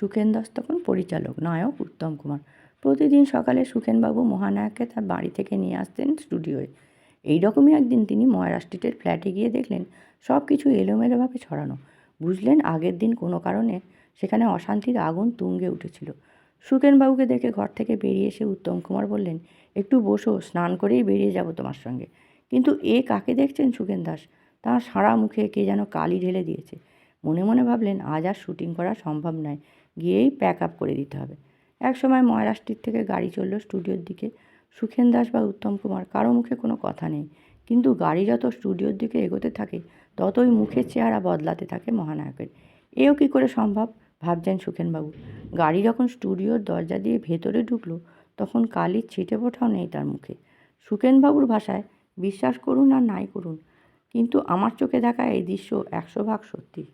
সুখেন দাস তখন পরিচালক, নায়ক উত্তম কুমার। প্রতিদিন সকালে সুখেনবাবু মহানায়ককে তার বাড়ি থেকে নিয়ে আসতেন স্টুডিওয়ে। এই রকমই একদিন তিনি ময়রা স্ট্রিটের ফ্ল্যাটে গিয়ে দেখলেন, সব কিছু এলোমেলোভাবে ছড়ানো। বুঝলেন, আগের দিন কোনো কারণে সেখানে অশান্তির আগুন তুঙ্গে উঠেছিল। সুখেনবাবুকে দেখে ঘর থেকে বেরিয়ে এসে উত্তম কুমার বললেন, একটু বসো, স্নান করেই বেরিয়ে যাব তোমার সঙ্গে। কিন্তু এ কাকে দেখছেন সুখেন দাস? তাঁর সারা মুখে কে যেন কালি ঢেলে দিয়েছে। মনে মনে ভাবলেন, আজ আর শুটিং করা সম্ভব নয়। গিয়েই প্যাক আপ করে দিতে হবে। এক সময় ময়রা স্ট্রিট থেকে গাড়ি চলল স্টুডিওর দিকে। সুখেন দাস বা উত্তম কুমার, কারও মুখে কোনো কথা নেই। কিন্তু গাড়ি যত স্টুডিওর দিকে এগোতে থাকে, ততই মুখের চেহারা বদলাতে থাকে মহানায়কের। এও কী করে সম্ভব? ভাবছেন সুখেনবাবু। গাড়ি যখন স্টুডিওর দরজা দিয়ে ভেতরে ঢুকলো, তখন কালির ছিটে ফোটাও নেই তার মুখে। সুখেনবাবুর ভাষায়, বিশ্বাস করুন আর নাই করুন। কিন্তু আমার চোখে দেখা এই দৃশ্য একশো ভাগ সত্যি।